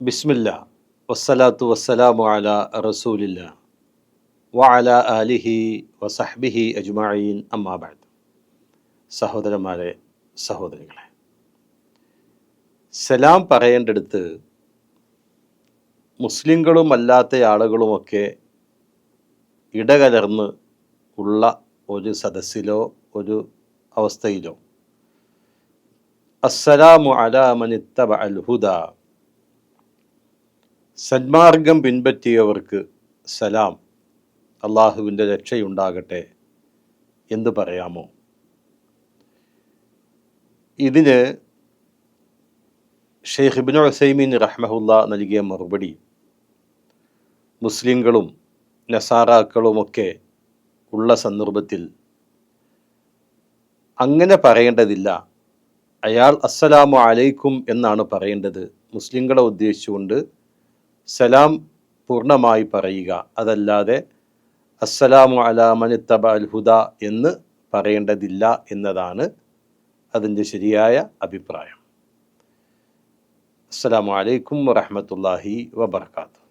ബിസ്മില്ല. വസ്സലാത്തു വസ്സലാമു അല റസൂലില്ല. വഅല അലിഹി വസഹ്ബിഹി അജ്മായീൻ അമ്മാബാദ് സഹോദരന്മാരെ സഹോദരികളെ. സലാം പറയേണ്ടടുത്ത് മുസ്ലിങ്ങളും അല്ലാത്ത ആളുകളുമൊക്കെ ഇടകലർന്ന് ഉള്ള ഒരു സദസ്സിലോ ഒരു അവസ്ഥയിലോ അസ്സലാമു അല മനിത്തബ അൽ ഹുദ സന്മാർഗം പിൻപറ്റിയവർക്ക് സലാം. അള്ളാഹുവിന്റെ രക്ഷയുണ്ടാകട്ടെ എന്ന് പറയാമോ? ഇതിന് ഷെയ്ഖ് ഇബിൻ ഹുസൈമീൻ റഹ്മഹുല്ല നൽകിയ മറുപടി മുസ്ലിങ്ങളും നസാറാക്കളുമൊക്കെ ഉള്ള സന്ദർഭത്തിൽ അങ്ങനെ പറയേണ്ടതില്ല. അയാൾ അസ്സലാമു അലൈക്കും എന്നാണ് പറയേണ്ടത്. മുസ്ലിങ്ങളെ ഉദ്ദേശിച്ചുകൊണ്ട് സലാം പൂർണമായി പറയുക. അതല്ലാതെ അസ്സലാമു അലാമനിത്തബ അൽ ഹുദ എന്ന് പറയേണ്ടതില്ല എന്നതാണ് അതിന്റെ ശരിയായ അഭിപ്രായം. അസ്സലാമു അലൈക്കും വറഹമത്തല്ലാഹി വബർക്കാത്തു.